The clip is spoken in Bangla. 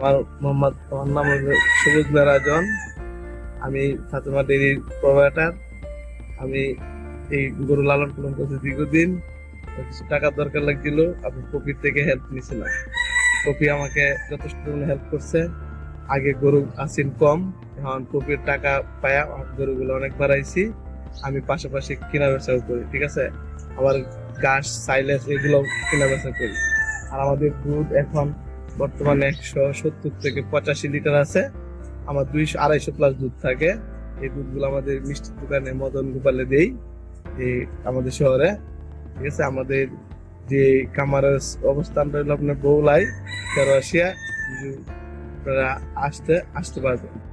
আমার মোহাম্মদ আমার নাম সবুজ মেরাজন আমি ফাতেমা ডেরির প্রোভাইডার আমি এই গরু লালন পালন করছি দীর্ঘদিন। কিছু টাকার দরকার লাগছিল আমি কপির থেকে হেল্প নিয়েছিলাম। কপি আমাকে যথেষ্ট হেল্প করছে। আগে গরু আসিন কম, এখন কপির টাকা পায়া গরুগুলো অনেক বাড়াইছি। আমি পাশাপাশি কেনা বেচাও করি, ঠিক আছে? আবার ঘাস সাইলেস এগুলো কেনা বেচা করি। আর আমাদের দুধ এখন বর্তমানে একশো সত্তর থেকে পঁচাশি লিটার আছে। আমার দুইশো, আড়াইশো প্লাস দুধ থাকে। এই দুধগুলো আমাদের মিষ্টির দোকানে মদন গোপালে দেই আমাদের শহরে। ঠিক আছে? আমাদের যে কামারের অবস্থান রইল আপনার বৌলাই তেরো আসিয়া আপনারা আসতে আসতে পারবেন।